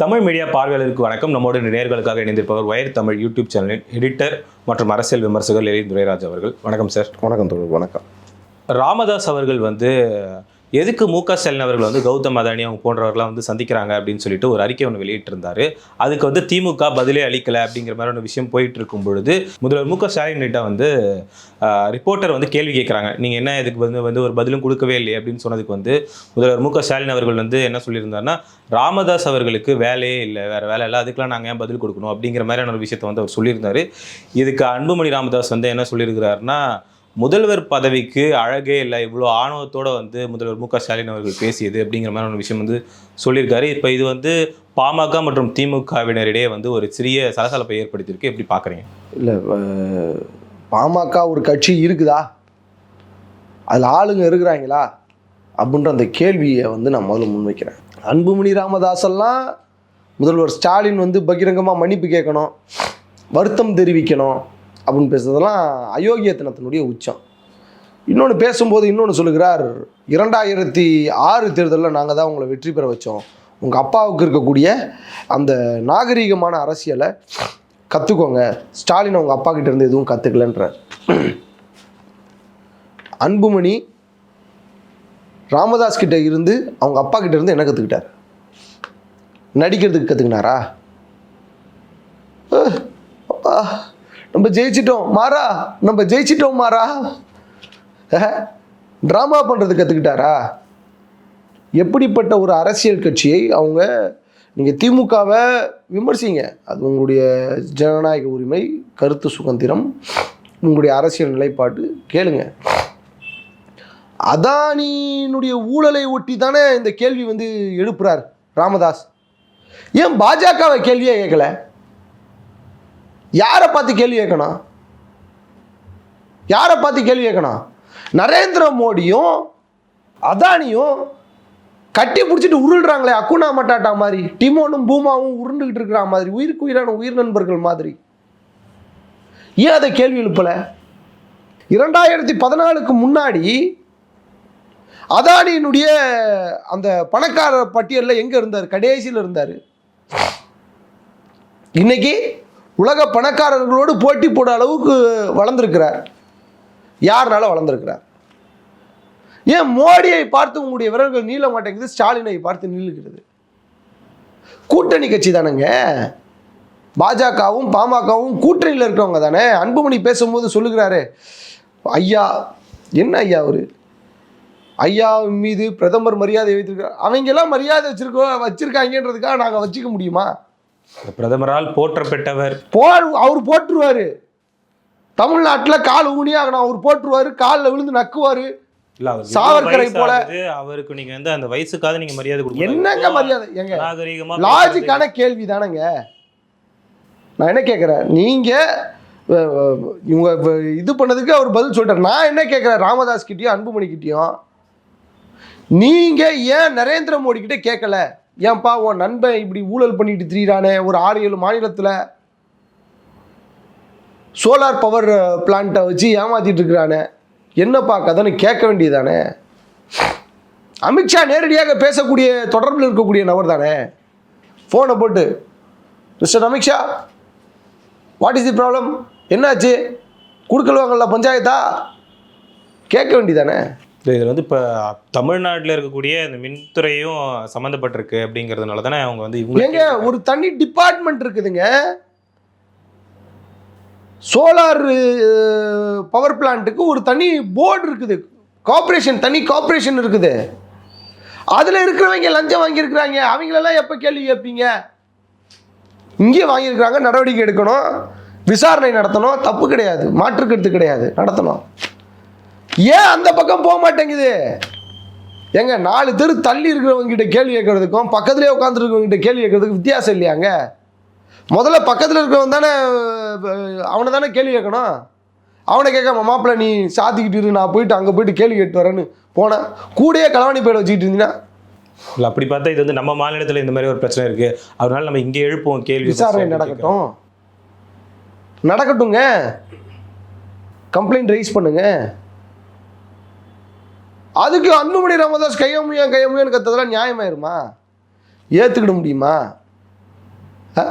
Tamil media பார்வையாளருக்கு வணக்கம். நம்மோடு நேர்களுக்காக இணைந்திருப்பவர் வயர் தமிழ் யூடியூப் சேனலின் எடிட்டர் மற்றும் அரசியல் விமர்சகர் எலி. துரைராஜ் அவர்கள். வணக்கம் சார். வணக்கம் தோழர் வணக்கம். ராமதாஸ் அவர்கள் வந்து எதுக்கு மு க ஸ்டாலின் அவர்கள் வந்து கௌதம் அதானி அவங்க போன்றவர்களாம் வந்து சந்திக்கிறாங்க அப்படின்னு சொல்லிட்டு ஒரு அறிக்கை ஒன்று வெளியிட்டிருந்தாரு. அதுக்கு வந்து திமுக பதிலே அளிக்கலை அப்படிங்கிற மாதிரி ஒரு விஷயம் போயிட்டு இருக்கும் பொழுது முதல்வர் மு க ஸ்டாலின் கிட்ட வந்து ரிப்போர்ட்டர் வந்து கேள்வி கேட்குறாங்க நீங்கள் என்ன இதுக்கு வந்து வந்து ஒரு பதிலும் கொடுக்கவே இல்லை அப்படின்னு சொன்னதுக்கு வந்து முதல்வர் மு க ஸ்டாலின் அவர்கள் வந்து என்ன சொல்லியிருந்தாருன்னா ராமதாஸ் அவர்களுக்கு வேலையே இல்லை வேறு வேலை இல்லை அதுக்கெல்லாம் நாங்கள் ஏன் பதில் கொடுக்கணும் அப்படிங்கிற மாதிரியான ஒரு விஷயத்தை வந்து அவர் சொல்லியிருந்தார். இதுக்கு அன்புமணி ராமதாஸ் வந்து என்ன சொல்லியிருக்கிறாருன்னா முதல்வர் பதவிக்கு அழகே இல்லை. இவ்வளோ ஆணவத்தோடு வந்து முதல்வர் மு க ஸ்டாலின் அவர்கள் பேசியது அப்படிங்கிற மாதிரி ஒரு விஷயம் வந்து சொல்லியிருக்காரு. இப்போ இது வந்து பாமக மற்றும் திமுகவினரிடையே வந்து ஒரு சிறிய சலசலப்பை ஏற்படுத்தியிருக்கு. எப்படி பார்க்குறீங்க இல்லை பாமக ஒரு கட்சி இருக்குதா? அதில் ஆளுங்க இருக்கிறாங்களா? அப்படின்ற அந்த கேள்வியை வந்து நான் முதல்ல முன்வைக்கிறேன். அன்புமணி ராமதாஸெல்லாம் முதல்வர் ஸ்டாலின் வந்து பகிரங்கமாக மன்னிப்பு கேட்கணும் வருத்தம் தெரிவிக்கணும் அப்படின்னு பேசுறதெல்லாம் அயோக்கியத்தனத்தினுடைய உச்சம். இன்னொன்று பேசும்போது இன்னொன்று சொல்லுகிறார் இரண்டாயிரத்தி ஆறு தேர்தலில் நாங்கள் தான் உங்களை வெற்றி பெற வச்சோம். உங்கள் அப்பாவுக்கு இருக்கக்கூடிய அந்த நாகரீகமான அரசியலை கற்றுக்கோங்க ஸ்டாலின் அவங்க அப்பா கிட்டேருந்து எதுவும் கற்றுக்கலன்றார் அன்புமணி ராமதாஸ் கிட்ட இருந்து அவங்க அப்பா கிட்ட இருந்து என்ன கற்றுக்கிட்டார் நடிக்கிறதுக்கு கற்றுக்கினாரா அஹ், அப்பா நம்ம ஜெயிச்சிட்டோம் மாறா. நம்ம ஜெயிச்சிட்டோம் மாறா. ட்ராமா பண்ணுறது கற்றுக்கிட்டாரா எப்படிப்பட்ட ஒரு அரசியல் கட்சியை அவங்க நீங்கள் திமுகவை விமர்சிங்க. அது உங்களுடைய ஜனநாயக உரிமை கருத்து சுதந்திரம் உங்களுடைய அரசியல் நிலைப்பாட்டு கேளுங்க. அதானியினுடைய ஊழலை ஒட்டி தானே இந்த கேள்வி வந்து எழுப்புறார் ராமதாஸ். ஏன் பாஜகவை கேள்வியே கேட்கல? யாரை பார்த்து கேள்வி கேட்கணும்? யாரை பார்த்து கேள்வி கேட்கணும்? நரேந்திர மோடியும் அதானியும் கட்டி பிடிச்சிட்டு உருள்றாங்களே அக்குனா மட்டாட்டா மாதிரி. டிமோனும் பூமாவும் உருண்டுகிட்டு இருக்கிற மாதிரி உயிருக்கு உயிரான உயிர் நண்பர்கள் மாதிரி. ஏன் அதை கேள்வி எழுப்பல? இரண்டாயிரத்தி பதினாலுக்கு முன்னாடி அதானியினுடைய அந்த பணக்காரர் பட்டியலில் எங்கே இருந்தார்? கடைசியில் இருந்தார். இன்னைக்கு உலக பணக்காரர்களோடு போட்டி போட அளவுக்கு வளர்ந்துருக்கிறார். யாருனால வளர்ந்துருக்கிறார்? ஏன் மோடியை பார்த்து உங்களுடைய விரல்கள் நீள மாட்டேங்குது ஸ்டாலினை பார்த்து நீளுகிறது கூட்டணி கட்சி தானேங்க. பாஜகவும் பாமகவும் கூட்டணியில் இருக்கிறவங்க தானே. அன்புமணி பேசும்போது சொல்லுகிறாரு ஐயா என்ன ஐயா அவரு? ஐயா மீது பிரதமர் மரியாதை வைத்திருக்கிறார். அவங்கெல்லாம் மரியாதை வச்சிருக்கோ வச்சிருக்காங்கன்றதுக்காக நாங்கள் வச்சுக்க முடியுமா? பிரதமரால் போற்றப்பட்டவர். போர் அவர் போட்டுருவாரு தமிழ்நாட்டில் கால் ஊனியாகணும் அவர் போட்டுருவாரு காலில் விழுந்து நக்குவாரு. சாவர்கரை போல. அவருக்கு நீங்க வந்து அந்த வயசுக்காக நீங்க மரியாதை கொடுக்கணும் என்னங்க மரியாதை? எங்க நாகரிகமா லாஜிக்கான கேள்வி தானேங்க. நான் என்ன கேட்குறேன் நீங்கள் இவங்க இது பண்ணதுக்கு அவர் பதில் சொல்லிட்டார். நான் என்ன கேட்குறேன் ராமதாஸ் கிட்டயும் அன்புமணி கிட்டயும். நீங்கள் ஏன் நரேந்திர மோடி கிட்ட கேட்கல ஏன்பா உன் நண்பன் இப்படி ஊழல் பண்ணிட்டு திரியிறானே? ஒரு ஆறு ஏழு மாநிலத்தில் சோலார் பவர் பிளான்ட்டை வச்சு ஏமாத்திட்டு இருக்கிறானே. என்னப்பா கதைன்னு கேட்க வேண்டியதானே அமித்ஷா நேரடியாக பேசக்கூடிய தொடர்பில் இருக்கக்கூடிய நபர் தானே? ஃபோனை போட்டு mister Amit Shah what is the problem என்னாச்சு? கொடுக்கலுவாங்கள்ல பஞ்சாயத்தா? கேட்க வேண்டியதானே இது வந்து இப்போ தமிழ்நாட்டில் இருக்கக்கூடிய இந்த மின்துறையும் சம்மந்தப்பட்டிருக்கு அப்படிங்கிறதுனால தானே அவங்க வந்து இவங்க ஏங்க ஒரு தனி டிபார்ட்மெண்ட் இருக்குதுங்க. சோலார் பவர் பிளான்ட்டுக்கு ஒரு தனி போர்டு இருக்குது. கார்ப்பரேஷன் தனி கார்ப்பரேஷன் இருக்குது. அதில் இருக்கிறவங்க லஞ்சம் வாங்கியிருக்கிறாங்க. அவங்களெல்லாம் எப்போ கேள்வி கேட்பீங்க? இங்கே வாங்கியிருக்கிறாங்க நடவடிக்கை எடுக்கணும். விசாரணை நடத்தணும். தப்பு கிடையாது. மாற்றுக்கருத்து கிடையாது. நடத்தணும். ஏன் அந்த பக்கம் போக மாட்டேங்குது? ஏங்க நாலு தெரு தள்ளி இருக்கிறவங்க கிட்ட கேள்வி கேட்கறதுக்கும் பக்கத்துலேயே உட்காந்துருக்கவங்க கிட்ட கேள்வி கேட்கறதுக்கு வித்தியாசம் இல்லையாங்க? முதல்ல பக்கத்தில் இருக்கிறவன் தானே அவனை தானே கேள்வி கேட்கணும்? அவனை கேட்காம மாப்பிள்ள நீ சாத்திக்கிட்டு இரு நான் போயிட்டு அங்கே போயிட்டு கேள்வி கேட்டு வரேன்னு போனேன் கூடயே களவாணி பயில வச்சுக்கிட்டு இருந்தீங்கன்னா இல்லை அப்படி பார்த்தா இது வந்து நம்ம மாநிலத்தில் இந்த மாதிரி ஒரு பிரச்சனை இருக்கு. அதனால நம்ம இங்கே எழுப்புவோம் கேள்வி விசாரணை நடக்கட்டும். நடக்கட்டுங்க. கம்ப்ளைண்ட் ரைஸ் பண்ணுங்க. அதுக்கு அன்புமணி ராமதாஸ் கையமுயா கையமுயான்னு கத்ததெல்லாம் நியாயமாயிருமா? ஏற்றுக்கிட முடியுமா? ஆ?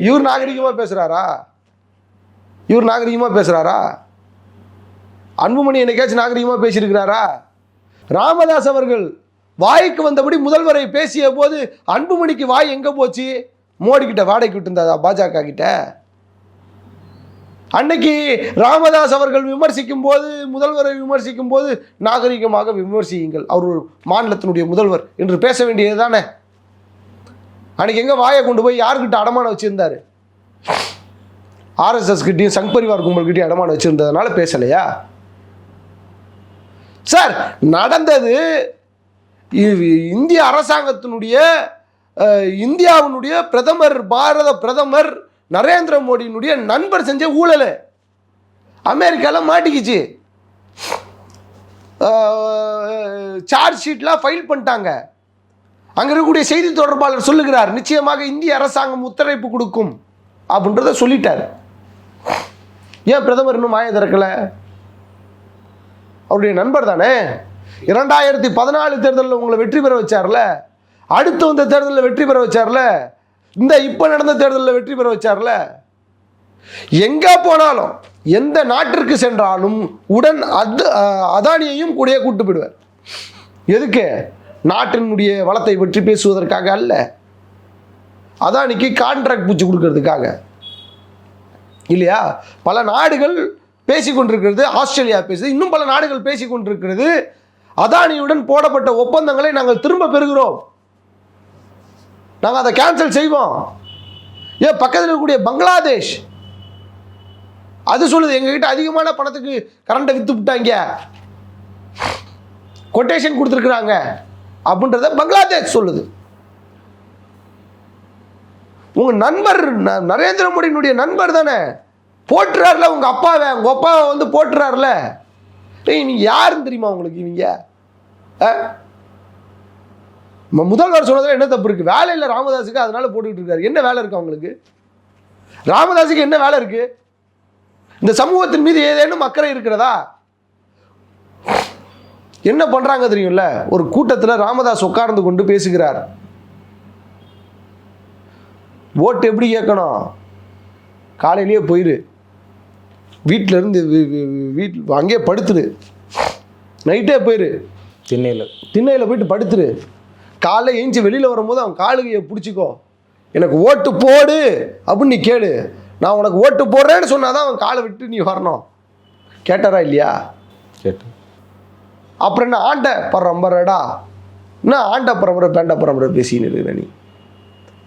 இவர் நாகரிகமாக பேசுகிறாரா இவர் நாகரிகமாக பேசுகிறாரா அன்புமணி என்னைக்காச்சும் நாகரிகமாக பேசியிருக்கிறாரா? ராமதாஸ் அவர்கள் வாய்க்கு வந்தபடி முதல்வரை பேசிய போது அன்புமணிக்கு வாய் எங்கே போச்சு? மோடி கிட்ட வாடகைக்கு விட்டுருந்தாதா பாஜக கிட்ட? அன்னைக்கு ராமதாஸ் அவர்கள் விமர்சிக்கும் போது முதல்வரை விமர்சிக்கும் போது நாகரிகமாக விமர்சியுங்கள். அவர் ஒரு மாநிலத்தினுடைய முதல்வர் என்று பேச வேண்டியது தானே அன்னைக்கு எங்கே வாயை கொண்டு போய் யாருக்கிட்ட அடமானம் வச்சுருந்தாரு? ஆர்எஸ்எஸ் கிட்டயும் சங் பரிவார் கும்பல்கிட்டையும் அடமானம் வச்சுருந்ததுனால பேசலையா? சார் நடந்தது இந்திய அரசாங்கத்தினுடைய இந்தியாவினுடைய பிரதமர் பாரத பிரதமர் நரேந்திர மோடியினுடைய நண்பர் செஞ்ச ஊழல். அமெரிக்கால மாட்டிக்கிச்சு. சார்ஜ் ஷீட்லாம் ஃபைல் பண்ணிட்டாங்க. அங்கே இருக்கக்கூடிய செய்தி தொடர்பாளர் சொல்லுகிறார் நிச்சயமாக இந்திய அரசாங்கம் உத்தரவிப்பு கொடுக்கும் அப்படின்றத சொல்லிட்டார். ஏன் பிரதமர் இன்னும் மாய திறக்கலை? அவருடைய நண்பர் தானே? இரண்டாயிரத்தி பதினாலு தேர்தலில் உங்களை வெற்றி பெற வச்சார்ல? அடுத்து வந்த தேர்தலில் வெற்றி பெற வச்சார்ல? இந்த இப்போ நடந்த தேர்தலில் வெற்றி பெற வச்சார்ல? எங்கே போனாலும் எந்த நாட்டிற்கு சென்றாலும் உடன் அது அதானியையும் கூடயே கூட்டு போயிடுவார். எதுக்கு? நாட்டினுடைய வளத்தை பற்றி பேசுவதற்காக அல்ல. அதானிக்கு கான்ட்ராக்ட் பூச்சி கொடுக்கறதுக்காக. இல்லையா? பல நாடுகள் பேசி கொண்டிருக்கிறது ஆஸ்திரேலியா பேசுது இன்னும் பல நாடுகள் பேசி கொண்டிருக்கிறது. அதானியுடன் போடப்பட்ட ஒப்பந்தங்களை நாங்கள் திரும்ப பெறுகிறோம். நாங்கள் அதை கேன்சல் செய்வோம். ஏன் பக்கத்தில் இருக்கக்கூடிய பங்களாதேஷ். அது சொல்லுது எங்ககிட்ட அதிகமான பணத்துக்கு கரண்ட்டை வித்து விட்டாங்க. கொட்டேஷன் கொடுத்துருக்குறாங்க. அப்படின்றத பங்களாதேஷ் சொல்லுது. உங்க நண்பர் ந- நரேந்திர மோடியினுடைய நண்பர் தானே? போட்டுறாருல உங்க அப்பாவை உங்க அப்பாவை வந்து போட்டுறாருல. ஏய் நீ யாருன்னு தெரியுமா உங்களுக்கு இவங்க? ஆ? முதல்வர் சொன்னதுல என்ன தப்பு இருக்கு? வேலை இல்லை ராமதாஸுக்கு அதனால போட்டுக்கிட்டு இருக்காரு. என்ன வேலை இருக்கு அவங்களுக்கு? ராமதாஸுக்கு என்ன வேலை இருக்கு? இந்த சமூகத்தின் மீது ஏதேனும் அக்கறை இருக்கிறதா? என்ன பண்றாங்க தெரியும்ல? ஒரு கூட்டத்தில் ராமதாஸ் உட்கார்ந்து கொண்டு பேசுகிறார். ஓட்டு எப்படி கேட்கணும் காலையிலேயே போயிரு. வீட்டில இருந்து வீட்டில் அங்கேயே படுத்துரு. நைட்டே போயிரு. திண்ணையில். திண்ணையில் போயிட்டு படுத்துரு. காலைல ஏஞ்சி வெளியில் வரும்போது அவன் காலுகையை பிடிச்சிக்கோ. எனக்கு ஓட்டு போடு அப்படின்னு நீ கேளு. நான் உனக்கு ஓட்டு போடுறேன்னு சொன்னாதான் அவன் காலை விட்டு நீ வரணும். கேட்டாரா இல்லையா? கேட்டு அப்புறம் என்ன ஆண்ட பரம்பரடா? என்ன ஆண்ட பரம்பரை பேண்ட பரம்பரை பேசின்னு இருக்கிற நீ?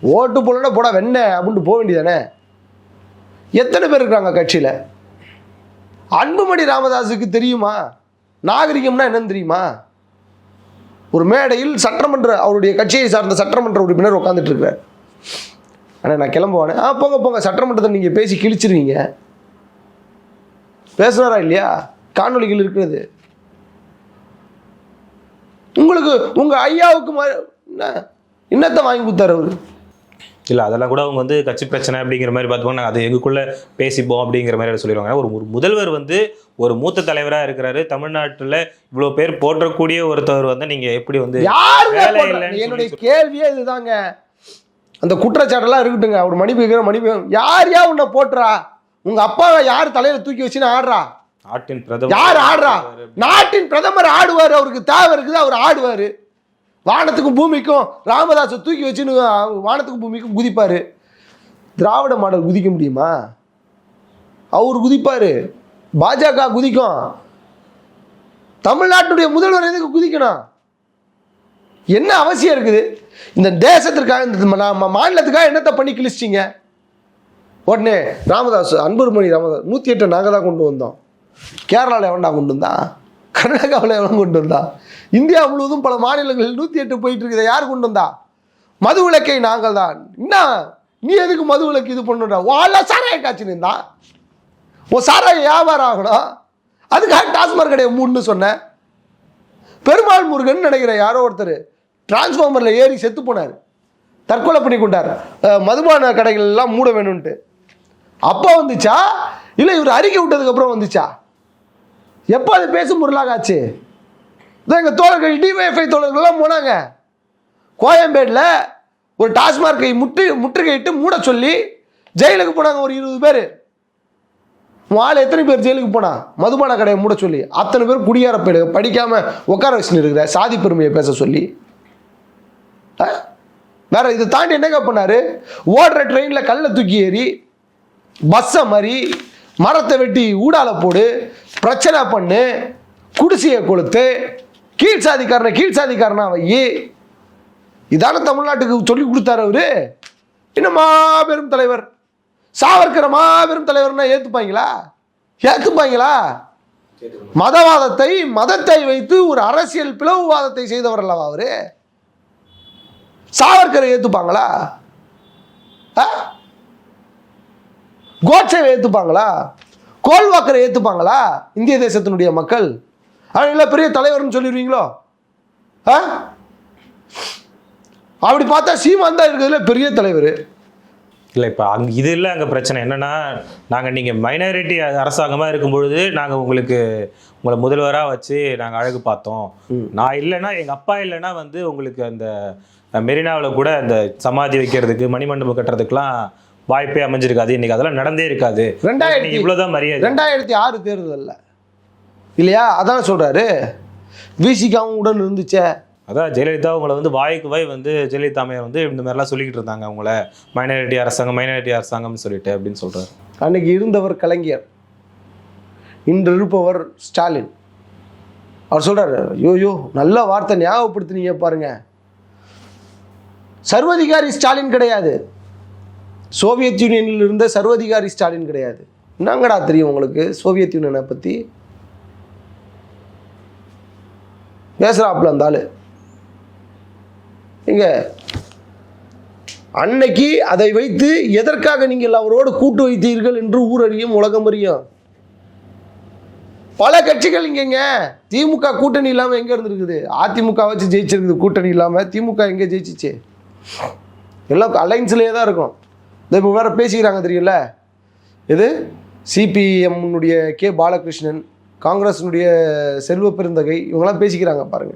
ஓட்டு போடலன்னா போடா வெண்ண அப்படின்ட்டு போக வேண்டியதானே? எத்தனை பேர் இருக்கிறாங்க கட்சியில்? அன்புமணி ராமதாஸுக்கு தெரியுமா? நாகரிகம்னா என்னன்னு தெரியுமா? ஒரு மேடையில் சட்டமன்ற அவருடைய கட்சியை சார்ந்த சட்டமன்ற உறுப்பினர் உட்காந்துட்டு இருக்கிறார் ஆனால் நான் கிளம்புவானே. ஆ போங்க போங்க. சட்டமன்றத்தை நீங்கள் பேசி கிழிச்சிருவீங்க. பேசுனாரா இல்லையா? காணொலிகள் இருக்கிறது. உங்களுக்கு உங்கள் ஐயாவுக்கு என்ன இன்னத்தை வாங்கி கொடுத்தாரு அவர்? இல்லை அதெல்லாம் கூட அவங்க வந்து கட்சி பிரச்சனை அப்படிங்கிற மாதிரி பார்த்துப்போம் நாங்கள் அது எங்களுக்குள்ள பேசிப்போம் அப்படிங்கிற மாதிரி சொல்லிடுவாங்க. ஒரு ஒரு முதல்வர் வந்து ஒரு மூத்த தலைவராக இருக்கிறாரு. தமிழ்நாட்டில் இவ்வளோ பேர் போற்றக்கூடிய ஒருத்தவர் வந்து நீங்கள் எப்படி வந்து என்னுடைய கேள்வியே இதுதாங்க. அந்த குற்றச்சாட்டெல்லாம் இருக்கட்டுங்க. அவர் மன்னிப்பு கேட்கிற மன்னிப்பு யார் யா உன்னை போட்டுறா உங்க அப்பாவை யார் தலையில தூக்கி வச்சுன்னு ஆடுறா? நாட்டின் பிரதமர் யார் ஆடுறா? நாட்டின் பிரதமர் ஆடுவார். அவருக்கு தேவை இருக்குது அவர் ஆடுவார். வானத்துக்கும் பூமிக்கும் ராமதாஸை தூக்கி வச்சுன்னு வானத்துக்கும் பூமிக்கும் குதிப்பார். திராவிட மாடல் குதிக்க முடியுமா? அவர் குதிப்பார். பாஜக குதிக்கும். தமிழ்நாட்டுடைய முதல்வர் எதுக்கு குதிக்கணும்? என்ன அவசியம் இருக்குது? இந்த தேசத்திற்காக இந்த நம்ம மாநிலத்துக்காக என்னத்தை பண்ணி கிழிச்சிட்டீங்க? உடனே ராமதாஸ் அன்பர்மணி ராமதாஸ் நூற்றி எட்டு நாங்கள் தான் கொண்டு வந்தோம். கேரளாவில் எவன்டா கொண்டு வந்தா? கர்நாடகாவில் எவன் கொண்டு வந்தா? இந்தியா முழுவதும் பல மாநிலங்களில் நூற்றி எட்டு போயிட்டு இருக்குதை யார் கொண்டு வந்தா? மது விளக்கை நாங்கள் தான். என்ன? நீ எதுக்கு மது விளக்கு இது பண்ணுற? வாழ சாராய காய்ச்சி நின்றா உன் சாராய வியாபாரம் ஆகணும். அதுக்காக டாஸ்மாக் கடையை மூணுன்னு சொன்னேன் பெருமாள் முருகன் நினைக்கிற யாரோ ஒருத்தர் டிரான்ஸ்ஃபார்மரில் ஏறி செத்து போனார். தற்கொலை பண்ணி கொண்டார். மதுபான கடைகள் எல்லாம் மூட வேணும்ன்ட்டு. அப்போ வந்துச்சா? இல்லை இவர் அறிக்கை விட்டதுக்கப்புறம் வந்துச்சா? எப்போ அது பேசும் பொருளாகாச்சு? இதான் எங்கள் தோழர்கள் டிவைஎஃப்ஐ தோழர்கள்லாம் போனாங்க. கோயம்பேட்டில் ஒரு டாஸ்மார்க்கை முற்று முற்றுகையிட்டு மூட சொல்லி ஜெயிலுக்கு போனாங்க ஒரு இருபது பேர். ஆள் எத்தனை பேர் ஜெயிலுக்கு போனா? மதுபான கடையை மூட சொல்லி. அத்தனை பேர் குடியார படிக்காமல் உட்கார வச்சுன்னு இருக்கிற சாதி பெருமையை பேச சொல்லி. ஆ? வேற இதை தாண்டி என்னங்க பண்ணாரு? ஓடுற ட்ரெயினில் கல்லை தூக்கி ஏறி பஸ்ஸை மாதிரி மரத்தை வெட்டி ஊடால போடு பிரச்சனை பண்ணு குடிசையை கொளுத்து கீழ் சாதிக்காரனை கீழ் சாதிக்காரனா வை. இதான தமிழ்நாட்டுக்கு சொல்லி கொடுத்தாரு அவரு. இன்னும் மாபெரும் தலைவர்? சாவர்க்கிற மாபெரும் தலைவர்னா ஏத்துப்பாங்களா? ஏத்துப்பாங்களா? மதவாதத்தை மதத்தை வைத்து ஒரு அரசியல் பிளவுவாதத்தை செய்தவர் அல்லவா அவரு? சாவர்கரை ஏத்துப்பாங்களா? ஆ? கோட்சேவை ஏத்துப்பாங்களா? கோல்வாக்கரை ஏத்துப்பாங்களா? இந்திய தேசத்தினுடைய மக்கள்? அவங்கள பெரிய தலைவர்னு சொல்லிடுவீங்களோ? ஆ? அப்படி பார்த்தா சீமான் தான் இருக்கிறதுல பெரிய தலைவர். இல்லை இப்போ அங்கே இது இல்லை அங்கே பிரச்சனை. என்னன்னா நாங்கள் நீங்கள் மைனாரிட்டி அரசாங்கமாக இருக்கும் பொழுது நாங்கள் உங்களுக்கு உங்களை முதல்வராக வச்சு நாங்கள் அழகு பார்த்தோம். நான் இல்லைன்னா எங்கள் அப்பா இல்லைன்னா வந்து உங்களுக்கு அந்த மெரினாவில் கூட அந்த சமாதி வைக்கிறதுக்கு மணிமண்டபம் கட்டுறதுக்குலாம் வாய்ப்பே அமைஞ்சிருக்காது. இன்னைக்கு அதெல்லாம் நடந்தே இருக்காது. ரெண்டாயிரத்தி நீங்க இவ்வளவுதான் மரியாதை. ரெண்டாயிரத்தி ஆறு தேர்தலில். இல்லையா? அதான் சொல்றாரு. விசிகாவும் உடன் இருந்துச்சே. அதான் ஜெயலலிதா உங்களை வந்து வாய்க்கு வாய் வந்து ஜெயலலிதா அம்மையார் வந்து இந்த மாதிரிலாம் சொல்லிக்கிட்டு இருந்தாங்க அவங்கள. மைனாரிட்டி அரசாங்கம் மைனாரிட்டி அரசாங்கம்னு சொல்லிட்டு அப்படின்னு சொல்றாரு. அன்னைக்கு இருந்தவர் கலைஞர். இன்று இருப்பவர் ஸ்டாலின். அவர் சொல்றாரு யோயோ நல்ல வார்த்தை ஞாபகப்படுத்தினீங்க பாருங்க. சர்வதிகாரி ஸ்டாலின் கிடையாது. சோவியத் யூனியனில் இருந்த சர்வதிகாரி ஸ்டாலின் கிடையாது. என்னங்கடா தெரியும் உங்களுக்கு சோவியத் யூனியனை பற்றி பேசுகிறாப்புல அந்த ஆள். இங்க. அன்னைக்கு அதை வைத்து எதற்காக நீங்கள் அவரோடு கூட்டு வைத்தீர்கள் என்று ஊரறியும் உலகம் அறியும். பல கட்சிகள் இங்கேங்க திமுக கூட்டணி இல்லாமல் எங்கே இருந்திருக்குது? அதிமுக வச்சு ஜெயிச்சிருக்குது கூட்டணி இல்லாமல் திமுக எங்கே ஜெயிச்சிச்சு? எல்லாம் அலைன்ஸ்லேயே தான் இருக்கும். இந்த இப்போ வேற பேசிக்கிறாங்க தெரியல இது சிபிஎம்னுடைய கே பாலகிருஷ்ணன் காங்கிரஸினுடைய செல்வ பெருந்தகை இவங்கெல்லாம் பேசிக்கிறாங்க பாருங்க.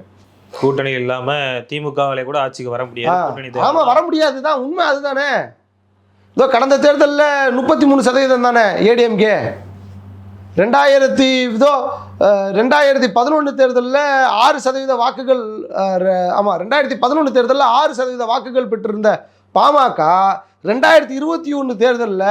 கூட்டணி இல்லாம திமுகவிலே கூட ஆட்சிக்கு வர முடியாது. ஆமா வர முடியாது. தான் உண்மை அதுதானே. இதோ கடந்த தேர்தலில் முப்பத்தி மூணு சதவீதம் தானே ஏடிஎம்கே. ரெண்டாயிரத்தி இதோ ரெண்டாயிரத்தி பதினொன்று தேர்தலில் ஆறு சதவீத வாக்குகள் அஹ், ரெ- ஆமா ரெண்டாயிரத்தி பதினொன்று தேர்தலில் ஆறு சதவீத வாக்குகள் பெற்றிருந்த பாமக ரெண்டாயிரத்தி இருபத்தி ஒன்று தேர்தலில்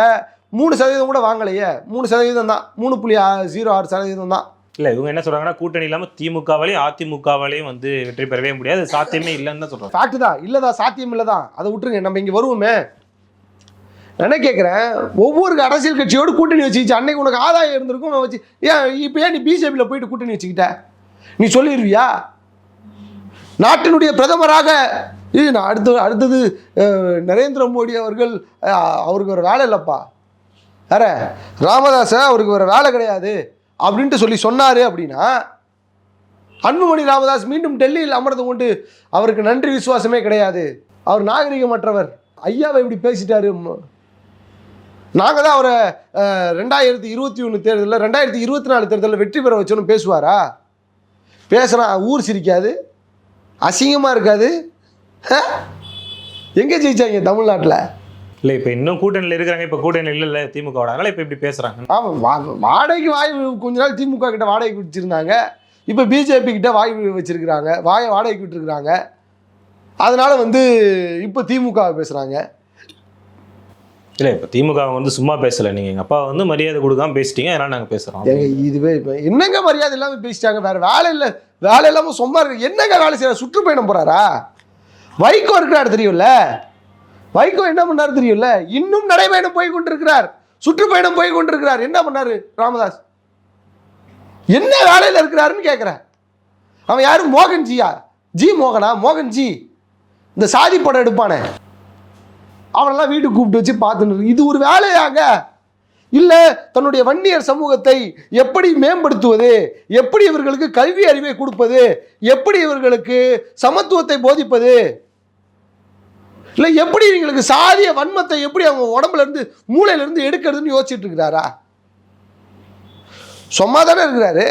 மூணு சதவீதம் கூட வாங்கலையே. மூணு சதவீதம் தான். மூணு புள்ளி ஜீரோ ஆறு சதவீதம் தான். இல்ல இவங்க என்ன சொல்றாங்கன்னா கூட்டணி இல்லாம திமுகவாலையும் அதிமுகவாலையும் வந்து வெற்றி பெறவே முடியாது. சாத்தியமே இல்லைன்னு தான் சொல்றாங்க. ஃபேக்ட் தான். இல்லதா சாத்தியம் இல்லதான் அதை விட்டுருங்க நம்ம இங்கே வருவோமே. என்ன கேட்குறேன் ஒவ்வொரு அரசியல் கட்சியோடு கூட்டணி வச்சுக்கிச்சு. அன்னைக்கு உனக்கு ஆதாயம் இருந்திருக்கும். நான் வச்சு ஏன் இப்போ ஏன் நீ பிஜேபியில் போயிட்டு கூட்டணி வச்சுக்கிட்ட? நீ சொல்லிடுவியா நாட்டினுடைய பிரதமராக நான் அடுத்து அடுத்தது நரேந்திர மோடி அவர்கள் அவருக்கு ஒரு வேலை இல்லைப்பா. வேற ராமதாஸ அவருக்கு வேறு வேலை கிடையாது. அப்படின்ட்டு சொல்லி சொன்னார் அப்படின்னா அன்புமணி ராமதாஸ் மீண்டும் டெல்லியில் அமர்ந்து கொண்டு அவருக்கு நன்றி விசுவாசமே கிடையாது. அவர் நாகரிகமற்றவர். ஐயாவை இப்படி பேசிட்டாரு. நாங்கள் தான் அவரை ரெண்டாயிரத்தி இருபத்தி ஒன்று தேர்தலில் ரெண்டாயிரத்தி இருபத்தி நாலு தேர்தலில் வெற்றி பெற வச்சோன்னு பேசுவாரா? பேசுனா ஊர் சிரிக்காது அசிங்கமாக இருக்காது எங்கே ஜெயிச்சாங்க தமிழ்நாட்டில்? இல்ல இப்ப இன்னும் கூட்டணியில இருக்கிறாங்க இப்ப கூட்டணி இல்ல திமுக அதனால இப்ப இப்படி பேசுறாங்க. ஆமாம் வா வாடகைக்கு வாய் கொஞ்ச நாள் திமுக கிட்ட வாடகைக்கு வச்சுருந்தாங்க இப்போ பிஜேபி கிட்ட வாய் வச்சிருக்கிறாங்க வாயை வாடகைக்கு விட்டுருக்குறாங்க. அதனால வந்து இப்போ திமுக பேசுகிறாங்க இல்ல இப்ப திமுக வந்து சும்மா பேசல. நீங்க எங்க அப்பா வந்து மரியாதை கொடுக்காம பேசிட்டீங்க அதனால நாங்க பேசுறோம். ஏங்க இதுவே இப்போ என்னங்க மரியாதை இல்லாமல் பேசிட்டாங்க? வேற வேலை இல்லை வேலை இல்லாமல் சும்மா இருக்கு. என்னங்க வேலை செய்யற? சுற்றுப்பயணம் போறாரா? வைகோ இருக்கிறார் தெரியும்ல? வைகோ என்ன பண்ணாரு தெரியும்ல? இன்னும் நடைபயணம் போய் கொண்டிருக்கிறார். சுற்றுப்பயணம் போய் கொண்டிருக்கிறார். என்ன பண்ணாரு ராமதாஸ்? என்ன வேலையில் இருக்கிறாருன்னு கேட்குறேன் அவன் யாரு? மோகன் ஜியா ஜி மோகனா? மோகன் ஜி இந்த சாதி படம் எடுப்பானே. அவனெல்லாம் வீட்டுக்கு கூப்பிட்டு வச்சு பார்த்துன்னு இது ஒரு வேலையாங்க. இல்லை தன்னுடைய வன்னியர் சமூகத்தை எப்படி மேம்படுத்துவது? எப்படி இவர்களுக்கு கல்வி அறிவை கொடுப்பது? எப்படி இவர்களுக்கு சமத்துவத்தை போதிப்பது? இல்லை எப்படி இவங்களுக்கு சாதிய வன்மத்தை எப்படி அவங்க உடம்புல இருந்து மூளையில இருந்து எடுக்கிறதுன்னு யோசிச்சுட்டு இருக்கிறாரா? சும்மா தானே இருக்கிறாரு.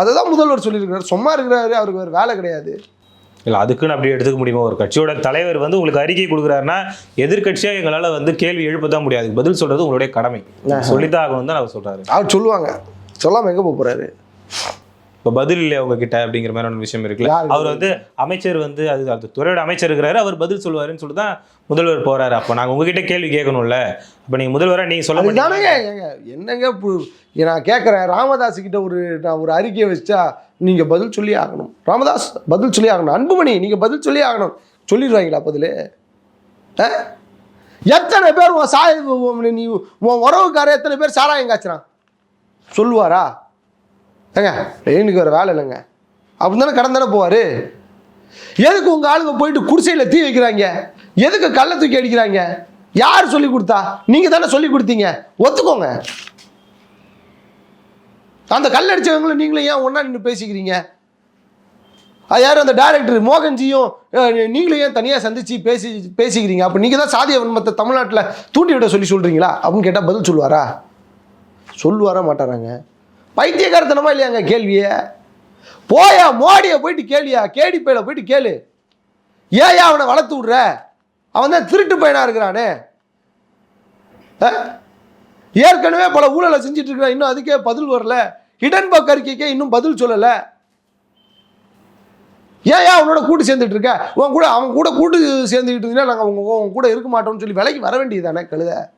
அதை தான் முதல்வர் சொல்லியிருக்கிறார். சும்மா இருக்கிறாரு அவருக்கு வேறு வேலை கிடையாது. இல்லை அதுக்குன்னு அப்படி எடுத்துக்க முடியுமா? ஒரு கட்சியோட தலைவர் வந்து உங்களுக்கு அறிக்கை கொடுக்குறாருன்னா எதிர்க்கட்சியா எங்களால் வந்து கேள்வி எழுப்ப தான் முடியாது பதில் சொல்றது உங்களுடைய கடமை. சொல்லித்தான் ஆகணும் தான் அவர் சொல்றாரு. அவர் சொல்லுவாங்க. சொல்லாமல் எங்கே போக போகிறாரு இப்போ பதில் இல்லை அவங்க கிட்ட அப்படிங்கிற மாதிரி ஒரு விஷயம் இருக்குல்ல? அவர் வந்து அமைச்சர் வந்து அது அந்த துறையோட அமைச்சர் இருக்கிறாரு அவர் பதில் சொல்லுவாருன்னு சொல்லிட்டு தான் முதல்வர் போறாரு. அப்போ நாங்கள் உங்ககிட்ட கேள்வி கேட்கணும்ல. அப்போ நீங்க முதல்வரா நீங்க சொல்ல ஏங்க, என்னங்க நான் கேட்குறேன் ராமதாஸ் கிட்ட ஒரு நான் ஒரு அறிக்கையை வச்சா நீங்கள் பதில் சொல்லி ஆகணும். ராமதாஸ் பதில் சொல்லி ஆகணும். அன்புமணி நீங்கள் பதில் சொல்லி ஆகணும். சொல்லிடுவாங்களா பதில்? எத்தனை பேர் உன் சாய நீ உன் உறவுக்கார எத்தனை பேர் சாராயம் காய்ச்சிறான்? சொல்லுவாரா? ஏங்க எனக்கு வேறு வேலை இல்லைங்க. அப்படி தானே கடந்தானே போவார்? எதுக்கு உங்கள் ஆளுங்க போயிட்டு குடிசையில் தீ வைக்கிறாங்க? எதுக்கு கள்ள தூக்கி அடிக்கிறாங்க? யார் சொல்லி கொடுத்தா? நீங்கள் தானே சொல்லி கொடுத்தீங்க. ஒத்துக்கோங்க. அந்த கல் அடிச்சவங்களை நீங்களும் ஏன் ஒன்றா நின்று பேசிக்கிறீங்க? அது யார் அந்த டேரக்டர் மோகன்ஜியும் நீங்களும் ஏன் தனியாக சந்தித்து பேசி பேசிக்கிறீங்க? அப்போ நீங்கள் தான் சாதிய வன்மத்தை தமிழ்நாட்டில் தூண்டி விட சொல்லி சொல்கிறீங்களா அப்படின்னு கேட்டால் பதில் சொல்லுவாரா? சொல்லுவாரா மாட்டாராங்க? பைத்தியகாரத்தனமா இல்லையாங்க கேள்வியை? போயா மோடியை போயிட்டு கேளியா? கேடி பையில போயிட்டு கேளு. ஏயா அவனை வளர்த்து விட்ற? அவன் தான் திருட்டு பையனாக இருக்கிறானே. ஆ? ஏற்கனவே பல ஊழலை செஞ்சுட்டு இருக்கிறான். இன்னும் அதுக்கே பதில் வரல. ஹிடன்பர்க் அறிக்கைக்கே இன்னும் பதில் சொல்லலை. ஏன் ஏன் அவனோட கூட்டு சேர்ந்துட்டு இருக்க? உன் கூட அவன் கூட கூட்டு சேர்ந்துக்கிட்டு இருந்தீங்கன்னா நாங்கள் உங்க உன் கூட இருக்க மாட்டோம்னு சொல்லி விலைக்கு வர வேண்டியதானே கழுத?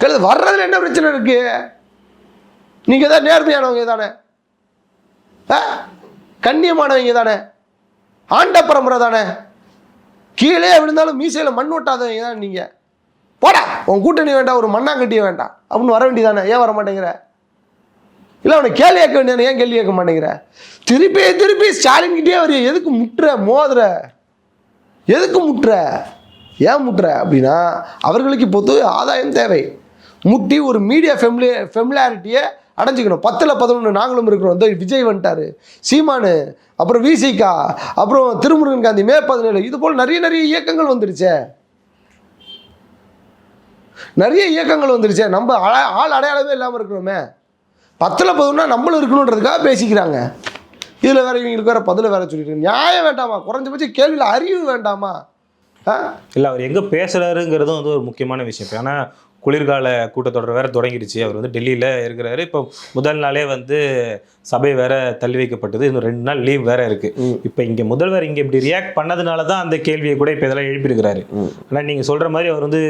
கழுத வர்றதுல என்ன பிரச்சனை இருக்குது நீங்க தான் நேர்மையானவங்க தானே? ஆ? கண்ணியமானவங்க தானே? ஆண்ட பரம்பரை தானே? கீழே விழுந்தாலும் மீசையில் மண் ஒட்டாதவங்க தானே நீங்க? போடா உன் கூட்டணி வேண்டாம் ஒரு மண்ணாங்கட்டிய வேண்டாம். அப்படின்னு வர வேண்டியதானே ஏன் வர மாட்டேங்கிற? இல்லை அவனை கேள்வி கேட்க வேண்டிய ஏன் கேள்வி கேட்க மாட்டேங்கிற? திருப்பி திருப்பி ஸ்டாலின் கிட்டே வரைய எதுக்கு முட்டுற மோதுற? எதுக்கு முட்டுற? ஏன் முட்டுற? அப்படின்னா அவர்களுக்கு இப்போது ஆதாயம் தேவை. முட்டி ஒரு மீடியா ஃபெமிலி ஃபெமிலாரிட்டியை அடைஞ்சிக்கணும். பத்தில் பதினொன்று நாங்களும் இருக்கிறோம். இந்த விஜய் வந்துட்டார். சீமானு அப்புறம் விசிகா அப்புறம் திருமுருகன் காந்தி மே பதினேழு. இது போல் நிறைய நிறைய இயக்கங்கள் வந்துருச்சே. நிறைய இயக்கங்கள் வந்துருச்சே. நம்ம ஆள் அடையாளமே இல்லாமல் இருக்கிறோமே. பத்தில் பதினொன்னா நம்மளும் இருக்கணுன்றதுக்காக பேசிக்கிறாங்க. இதில் வேற இவங்களுக்கு வேற பதில் வேற சொல்லிட்டு. நியாயம் வேண்டாமா? குறைஞ்சபட்சம் கேள்வியில் அறிவு வேண்டாமா? ஆ? அவர் எங்கே பேசுகிறாருங்கிறதும் வந்து ஒரு முக்கியமான விஷயம். ஏன்னா குளிர்கால கூட்டத்தொடர் வேற தொடங்கிடுச்சு. அவர் வந்து டெல்லியில இருக்கிறாரு. இப்போ முதல் நாளே வந்து சபை வேற தள்ளி வைக்கப்பட்டது. இன்னும் ரெண்டு நாள் லீவ் வேற இருக்கு. ம். இப்போ இங்க முதல்வர் இங்க இப்படி ரியாக்ட் பண்ணதுனால தான் அந்த கேள்வியை கூட இப்போ இதெல்லாம் எழுப்பியிருக்கிறாரு. ஆனா நீங்க சொல்ற மாதிரி அவர் வந்து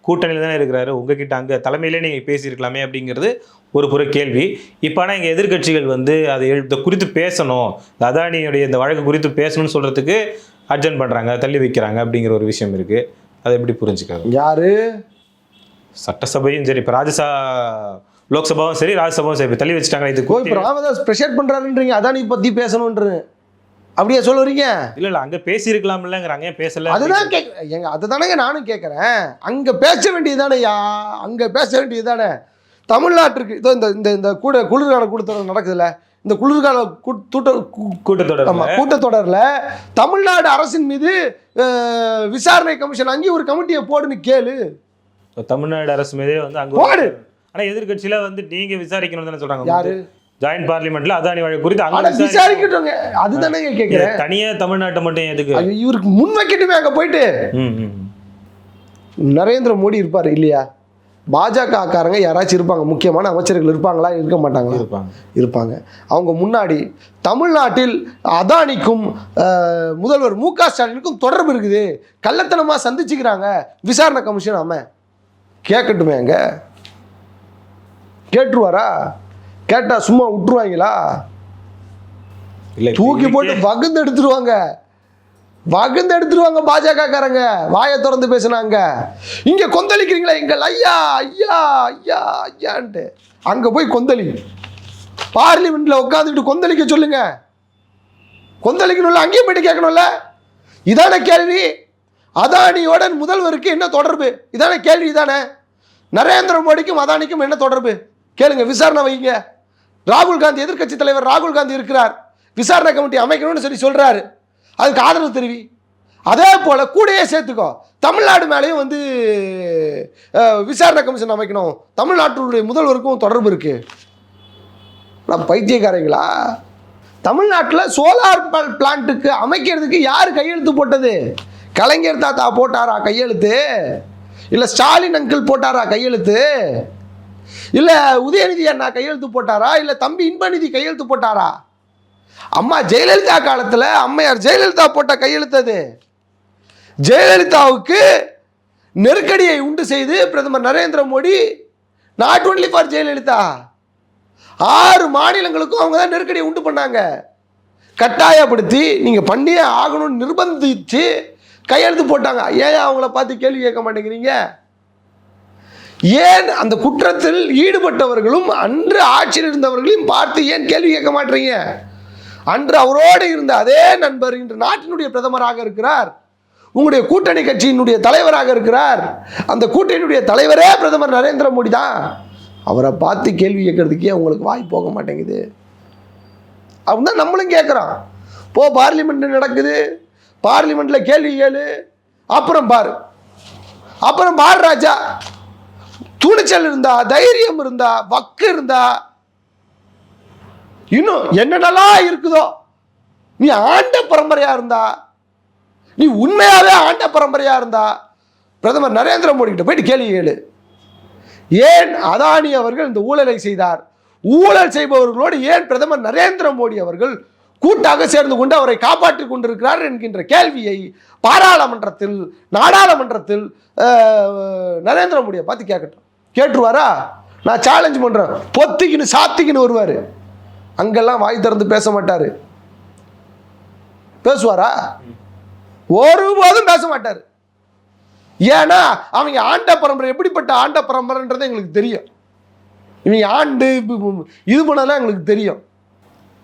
கூட்டணியில் தானே இருக்கிறாரு. உங்ககிட்ட அங்க தலைமையிலே நீங்க பேசியிருக்கலாமே அப்படிங்கிறது ஒரு புற கேள்வி. இப்போ ஆனால் எங்கள் எதிர்க்கட்சிகள் வந்து அதை இதை குறித்து பேசணும். அதானியுடைய இந்த வழக்கு குறித்து பேசணும்னு சொல்றதுக்கு அர்ஜென்ட் பண்றாங்க தள்ளி வைக்கிறாங்க அப்படிங்கிற ஒரு விஷயம் இருக்கு. அதை எப்படி புரிஞ்சுக்காது யாரு? சட்டசபையும் சரி இப்போ ராஜ்யசபா லோக்சபாவும் சரி ராஜ்யசபாவும் சரி தள்ளி வச்சுட்டாங்க இது ஓ இப்போ ராமதாஸ் ப்ரெஷர் பண்ணுறாருன்றீங்க அதானி பற்றி பேசணுன்ற அப்படியா சொல்ல வரீங்க இல்ல இல்ல அங்க பேசியிருக்கலாம்லங்கிறாங்க ஏன் பேசல அதுதான் கேட்க எங்க அதுதானங்க நானும் கேட்குறேன் அங்கே பேச வேண்டியதுதானே யா அங்கே பேச வேண்டியதுதானே? தமிழ்நாட்டிற்கு இதோ இந்த இந்த இந்த கூட குளிர்கால கூட்டத்தொடர் நடக்குதுல்ல இந்த குளிர்கால கூட்- கூட்ட கூட்டத்தொடர் ஆமா கூட்டத்தொடர்ல தமிழ்நாடு அரசின் மீது விசாரணை கமிஷன் அங்கேயும் ஒரு கமிட்டியை போடுன்னு கேளு. தமிழ்நாடு அரசு மீதே வந்து அங்க போடு. ஆனா எதிர்க்கட்சியில வந்து நீங்க விசாரிக்கணும்னு தானே சொல்றாங்க. யாரு? ஜாயின்ட் பார்லிமெண்ட்ல அதானி வழக்கு குறித்து அங்க விசாரிக்கணும். விசாரிக்கட்டுங்க. அதுதானே கேட்குறேன் தனியா தமிழ்நாட்டை மட்டும் எதுக்கு? இவருக்கு முன் வைக்கட்டுமே அங்க போயிட்டு. நரேந்திர மோடி இருப்பார் இல்லையா? பாஜக காரங்க யாராச்சும் இருப்பாங்க. முக்கியமான அமைச்சர்கள் இருப்பாங்களா? இருக்க மாட்டாங்களா? இருப்பாங்க. இருப்பாங்க. அவங்க முன்னாடி தமிழ்நாட்டில் அதானிக்கும் முதல்வர் மு க ஸ்டாலினுக்கும் தொடர்பு இருக்குது. கள்ளத்தனமாக சந்திச்சுக்கிறாங்க. விசாரணை கமிஷன் ஆம கேட்கட்டுமே அங்க. கேட்டுருவாரா? கேட்டா சும்மா விட்டுருவாங்களா? இல்ல தூக்கி போட்டு வகுந்து எடுத்துருவாங்க. வகுந்து எடுத்துருவாங்க பாஜக காரங்க வாயை திறந்து பேசுனாங்க இங்க கொந்தளிக்கிறீங்களா எங்கள் ஐயா ஐயா ஐயா ஐயான்ட்டு. அங்க போய் கொந்தளி. பார்லிமெண்ட்ல உட்காந்துக்கிட்டு கொந்தளிக்க சொல்லுங்க. கொந்தளிக்கணும்ல அங்கேயும் போயிட்டு கேட்கணும்ல. இதான கேள்வி? அதானியோட முதல்வருக்கு என்ன தொடர்பு? இதானே கேள்வி தானே? நரேந்திர மோடிக்கும் அதானிக்கும் என்ன தொடர்பு? கேளுங்க விசாரணை வைங்க. ராகுல் காந்தி எதிர்க்கட்சி தலைவர் ராகுல் காந்தி இருக்கிறார். விசாரணை கமிட்டி அமைக்கணும்னு சொல்லி சொல்கிறாரு அதுக்கு ஆதரவு தெரிவி. அதே போல் கூடயே சேர்த்துக்கோ. தமிழ்நாடு மேலேயும் வந்து விசாரணை கமிஷன் அமைக்கணும். தமிழ்நாட்டுடைய முதல்வருக்கும் தொடர்பு இருக்குது நான் பைத்தியக்காரங்களா? தமிழ்நாட்டில் சோலார் பிளான்ட்டுக்கு அமைக்கிறதுக்கு யார் கையெழுத்து போட்டது? கலைஞர் தாத்தா போட்டாரா கையெழுத்து? இல்லை ஸ்டாலின் அங்கிள் போட்டாரா கையெழுத்து? இல்லை உதயநிதி அண்ணா கையெழுத்து போட்டாரா? இல்லை தம்பி இன்பநிதி கையெழுத்து போட்டாரா? அம்மா ஜெயலலிதா காலத்தில் அம்மையார் ஜெயலலிதா போட்ட கையெழுத்தது ஜெயலலிதாவுக்கு நெருக்கடியை உண்டு செய்து பிரதமர் Narendra Modi not only for Jayalalithaa ஆறு மாநிலங்களுக்கும் அவங்க தான் நெருக்கடியை உண்டு பண்ணாங்க. கட்டாயப்படுத்தி நீங்கள் பண்ணியே ஆகணும்னு நிர்பந்திச்சு கையெழுத்து போட்டாங்க. ஏன் அவங்கள பார்த்து கேள்வி கேட்க மாட்டேங்கிறீங்க? ஏன் அந்த குற்றத்தில் ஈடுபட்டவர்களும் அன்று ஆட்சியில் இருந்தவர்களையும் பார்த்து ஏன் கேள்வி கேட்க மாட்டீங்க? அன்று அவரோடு இருந்த அதே நண்பர் இன்று நாட்டினுடைய பிரதமராக இருக்கிறார். உங்களுடைய கூட்டணி கட்சியினுடைய தலைவராக இருக்கிறார். அந்த கூட்டணியுடைய தலைவரே பிரதமர் நரேந்திர மோடி தான். அவரை பார்த்து கேள்வி கேட்கறதுக்கே உங்களுக்கு வாய் போக மாட்டேங்குது. அவன் தான் நம்மளும் கேட்குறோம் போ பார்லிமெண்ட் நடக்குது. பார்லிமெண்ட்டில் கேள்வி கேளு. அப்புறம் பாரு. அப்புறம் பாரு ராஜா. துணிச்சல் இருந்தா தைரியம் இருந்தா வக்கு இருந்தா. இன்னும் என்னென்னலாம் இருக்குதோ. நீ ஆண்ட பரம்பரையா இருந்தா நீ உண்மையாவே ஆண்ட பரம்பரையா இருந்தா பிரதமர் நரேந்திர மோடி கிட்ட போயிட்டு கேள்வி கேளு. ஏன் அதானி அவர்கள் இந்த ஊழலை செய்தார்? ஊழல் செய்பவர்களோடு ஏன் பிரதமர் நரேந்திர மோடி அவர்கள் கூட்டாக சேர்ந்து கொண்டு அவரை காப்பாற்றிக் கொண்டிருக்கிறார் என்கின்ற கேள்வியை பாராளுமன்றத்தில் நாடாளுமன்றத்தில் நரேந்திர மோடியை பார்த்து கேட்கட்டும். கேட்டுருவாரா? நான் சேலஞ்ச் பண்ணுறேன் பொத்திக்கின்னு சாத்திக்கின்னு வருவார். அங்கெல்லாம் வாய் திறந்து பேச மாட்டார். பேசுவாரா? ஒருபோதும் பேச மாட்டார். ஏன்னா அவங்க ஆண்ட பரம்பரை எப்படிப்பட்ட ஆண்ட பரம்பரைன்றது எங்களுக்கு தெரியும். இவங்க ஆண்டு இது- பண்ணதெல்லாம் எங்களுக்கு தெரியும்.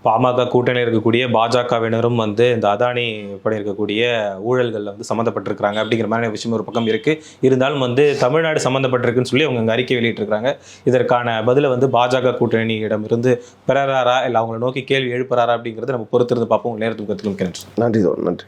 பாமக கூட்டணியில் இருக்கக்கூடிய பாஜகவினரும் வந்து இந்த அதானி பண்ணியிருக்கக்கூடிய ஊழல்களில் வந்து சம்மந்தப்பட்டிருக்கிறாங்க அப்படிங்கிற மாதிரி விஷயம் ஒரு பக்கம் இருக்கு. இருந்தாலும் வந்து தமிழ்நாடு சம்மந்தப்பட்டிருக்குன்னு சொல்லி அவங்க அங்கே அறிக்கை வெளியிட்டிருக்காங்க இதற்கான பதிலை வந்து பாஜக கூட்டணியிடம் இருந்து பெறாரா இல்லை அவங்கள நோக்கி கேள்வி எழுப்புறாரா அப்படிங்கிறத நம்ம பொறுத்திருந்து பார்ப்போம். நேரத்துக்கு கற்றுக்கிறேன் நன்றி. நன்றி.